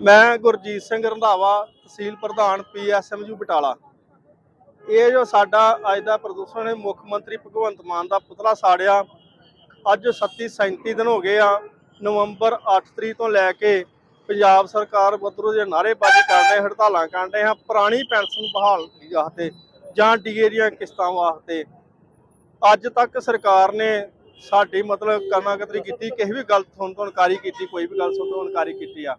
ਮੈਂ ਗੁਰਜੀਤ ਸਿੰਘ ਰੰਧਾਵਾ, ਤਹਿਸੀਲ ਪ੍ਰਧਾਨ ਪੀਐਸਐਮਯੂ ਬਟਾਲਾ। ਇਹ ਜੋ ਸਾਡਾ ਅੱਜ ਦਾ ਪ੍ਰਦੂਸ਼ਣ ਹੈ, ਮੁੱਖ ਮੰਤਰੀ ਭਗਵੰਤ ਮਾਨ ਦਾ ਪੁਤਲਾ ਸਾੜਿਆ। ਅੱਜ 37 37 ਦਿਨ ਹੋ ਗਏ ਆ, ਨਵੰਬਰ 8 ਤਰੀਕ ਤੋਂ ਲੈ ਕੇ ਪੰਜਾਬ ਸਰਕਾਰ ਵੱਲੋਂ ਜੇ ਨਾਅਰੇਬਾਜ਼ੀ ਕਰਦੇ ਹੜਤਾਲਾਂ ਕਰਦੇ ਹਾਂ ਪੁਰਾਣੀ ਪੈਨਸ਼ਨ ਬਹਾਲ ਵਾਸਤੇ ਜਾਂ ਡੀਏ ਦੀਆਂ ਕਿਸ਼ਤਾਂ ਵਾਸਤੇ। ਅੱਜ ਤੱਕ ਸਰਕਾਰ ਨੇ ਸਾਡੀ ਮਤਲਬ ਕਰਨਾਕਤਰੀ ਕੀਤੀ, ਕਿਸੇ ਵੀ ਗੱਲ ਤੋਂ ਇਨਕਾਰੀ ਕੀਤੀ, ਕੋਈ ਵੀ ਗੱਲ ਤੋਂ ਇਨਕਾਰੀ ਕੀਤੀ ਆ।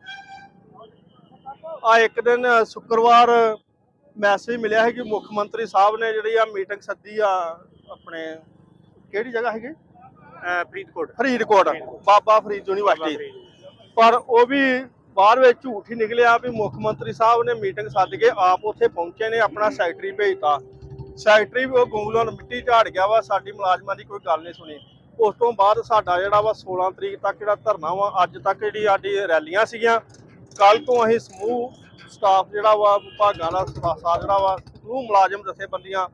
ਆ ਇੱਕ ਦਿਨ ਸ਼ੁੱਕਰਵਾਰ ਮੈਸੇਜ ਮਿਲਿਆ ਹੈ ਕਿ ਮੁੱਖ ਮੰਤਰੀ ਸਾਹਿਬ ਨੇ ਜਿਹੜੀ ਆ ਮੀਟਿੰਗ ਸੱਦੀ ਆ ਆਪਣੇ ਕਿਹੜੀ ਜਗ੍ਹਾ ਹੈਗੀ? ਫਰੀਦਕੋਟ। ਫਰੀਦਕੋਟ ਬਾਬਾ ਫਰੀਦ ਯੂਨੀਵਰਸਿਟੀ। ਪਰ ਉਹ ਵੀ ਬਾਅਦ ਵਿੱਚ ਝੂਠ ਹੀ ਨਿਕਲਿਆ ਵੀ ਮੁੱਖ ਮੰਤਰੀ ਸਾਹਿਬ ਨੇ ਮੀਟਿੰਗ ਸੱਦ ਕੇ ਆਪ ਉੱਥੇ ਪਹੁੰਚੇ ਨੇ ਆਪਣਾ ਸੈਕਟਰੀ ਭੇਜਤਾ। ਸੈਕਟਰੀ ਵੀ ਉਹ ਗੂੰਗਲਾਂ ਮਿੱਟੀ ਝਾੜ ਗਿਆ ਵਾ ਸਾਡੀ ਮੁਲਾਜ਼ਮਾਂ ਦੀ ਕੋਈ ਗੱਲ ਨਹੀਂ ਸੁਣੀ। ਉਸ ਤੋਂ ਬਾਅਦ ਸਾਡਾ ਜਿਹੜਾ ਵਾ 16 ਤਰੀਕ ਤੱਕ ਜਿਹੜਾ ਧਰਨਾ ਵਾ ਅੱਜ ਤੱਕ ਜਿਹੜੀ ਸਾਡੀ ਰੈਲੀਆਂ ਸੀਗੀਆਂ ਕੱਲ ਤੋਂ ਅਸੀਂ ਸਮੂਹ ਸਟਾਫ ਜਿਹੜਾ ਵਾ, ਵਿਭਾਗਾਂ ਦਾ ਸਟਾਫ ਜਿਹੜਾ ਵਾ, ਸਮੂਹ ਮੁਲਾਜ਼ਮ ਜਥੇਬੰਦੀਆਂ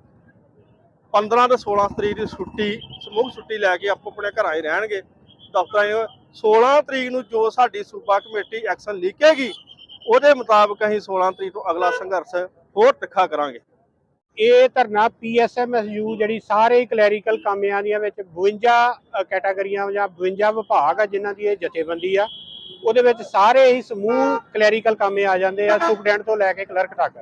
15 ਤੇ 16 ਤਰੀਕ ਦੀ ਛੁੱਟੀ, ਸਮੂਹ ਛੁੱਟੀ ਲੈ ਕੇ ਆਪੋ ਆਪਣੇ ਘਰਾਂ ਹੀ ਰਹਿਣਗੇ। ਦਫ਼ਤਰਾਂ 16 ਤਰੀਕ ਨੂੰ ਜੋ ਸਾਡੀ ਸੂਬਾ ਕਮੇਟੀ ਐਕਸ਼ਨ ਲਿਖੇਗੀ ਉਹਦੇ ਮੁਤਾਬਕ ਅਸੀਂ 16 ਤਰੀਕ ਤੋਂ ਅਗਲਾ ਸੰਘਰਸ਼ ਹੋਰ ਤਿੱਖਾ ਕਰਾਂਗੇ। ਇਹ ਧਰਨਾ ਪੀਐਸਐਮਐਸਯੂ ਜਿਹੜੀ ਸਾਰੇ ਕਲੈਰੀਕਲ ਕਾਮਿਆਂ ਦੀਆਂ ਵਿੱਚ 52 ਕੈਟਾਗਰੀਆਂ ਜਾਂ 52 ਵਿਭਾਗ ਆ, ਜਿਨ੍ਹਾਂ ਦੀ ਇਹ ਜਥੇਬੰਦੀ ਆ। ਉਹਦੇ ਵਿੱਚ ਸਾਰੇ ਹੀ ਸਮੂਹ ਕਲੈਰੀਕਲ ਕਾਮੇ ਆ ਜਾਂਦੇ ਆ, ਸੁਪਰਡੈਂਟ ਤੋਂ ਲੈ ਕੇ ਕਲਰਕ ਤੱਕ।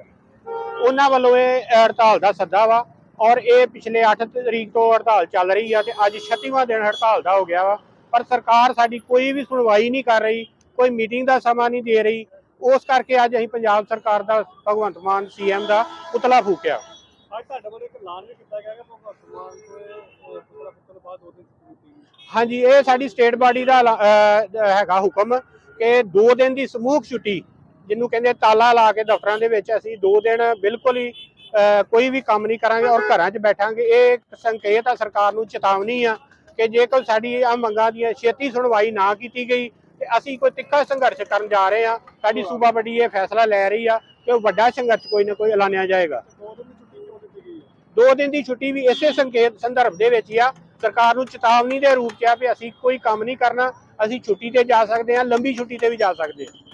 ਉਹਨਾਂ ਵੱਲੋਂ ਇਹ ਹੜਤਾਲ ਦਾ ਸੱਦਾ ਵਾ ਔਰ ਇਹ ਪਿਛਲੇ 8 ਤਰੀਕ ਤੋਂ ਹੜਤਾਲ ਚੱਲ ਰਹੀ ਆ ਤੇ ਅੱਜ 36ਵਾਂ ਦਿਨ ਹੜਤਾਲ ਦਾ ਹੋ ਗਿਆ ਵਾ। ਪਰ ਸਰਕਾਰ ਸਾਡੀ ਕੋਈ ਵੀ ਸੁਣਵਾਈ ਨਹੀਂ ਕਰ ਰਹੀ, ਕੋਈ ਮੀਟਿੰਗ ਦਾ ਸਮਾਂ ਨਹੀਂ ਦੇ ਰਹੀ। ਉਸ ਕਰਕੇ ਅੱਜ ਅਸੀਂ ਪੰਜਾਬ ਸਰਕਾਰ ਦਾ, ਭਗਵੰਤ ਮਾਨ ਸੀਐਮ ਦਾ ਪੁਤਲਾ ਫੂਕਿਆ। ਅੱਜ ਤੁਹਾਡੇ ਵੱਲੋਂ ਇੱਕ ਐਲਾਨ ਵੀ ਕੀਤਾ ਗਿਆ ਕਿ ਭਗਵੰਤ ਮਾਨ ਤੋਂ ਪੁੱਤਰਾ ਪੁੱਤਰ ਬਾਅਦ ਉਹਦੇ ਹਾਂਜੀ, ਇਹ ਸਾਡੀ ਸਟੇਟ ਬਾਡੀ ਦਾ ਹੈਗਾ ਹੁਕਮ ਕਿ 2 ਦਿਨ ਦੀ ਸਮੂਹਕ ਛੁੱਟੀ, ਜਿਹਨੂੰ ਕਹਿੰਦੇ ਤਾਲਾ ਲਾ ਕੇ ਦਫ਼ਤਰਾਂ ਦੇ ਵਿੱਚ ਅਸੀਂ 2 ਦਿਨ ਬਿਲਕੁਲ ਹੀ ਕੋਈ ਵੀ ਕੰਮ ਨਹੀਂ ਕਰਾਂਗੇ ਔਰ ਘਰਾਂ 'ਚ ਬੈਠਾਂਗੇ। ਇਹ ਸੰਕੇਤ ਆ, ਸਰਕਾਰ ਨੂੰ ਚੇਤਾਵਨੀ ਆ ਕਿ ਜੇਕਰ ਸਾਡੀ ਆ ਮੰਗਾਂ ਦੀਆਂ ਛੇਤੀ ਸੁਣਵਾਈ ਨਾ ਕੀਤੀ ਗਈ, ਤੇ ਅਸੀਂ ਕੋਈ ਤਿੱਖਾ ਸੰਘਰਸ਼ ਕਰਨ ਜਾ ਰਹੇ ਆ ਸਾਡੀ ਸੂਬਾ ਬੜੀ ਇਹ ਫੈਸਲਾ ਲੈ ਰਹੀ ਆ ਕਿ ਉਹ ਵੱਡਾ ਸੰਘਰਸ਼ ਕੋਈ ਨਾ ਕੋਈ ਐਲਾਨਿਆ ਜਾਏਗਾ। ਦੋ ਦਿਨ ਦੀ ਛੁੱਟੀ ਵੀ ਇਸੇ ਸੰਕੇਤ, ਸੰਦਰਭ ਦੇ ਵਿੱਚ ਹੀ ਆ ਸਰਕਾਰ ਨੂੰ ਚੇਤਾਵਨੀ ਦੇ ਰੂਪ 'ਚ ਆ ਵੀ ਅਸੀਂ ਕੋਈ ਕੰਮ ਨਹੀਂ ਕਰਨਾ, ਅਸੀਂ ਛੁੱਟੀ ਤੇ ਜਾ ਸਕਦੇ ਹਾਂ, ਲੰਬੀ ਛੁੱਟੀ ਤੇ ਵੀ ਜਾ ਸਕਦੇ ਹਾਂ।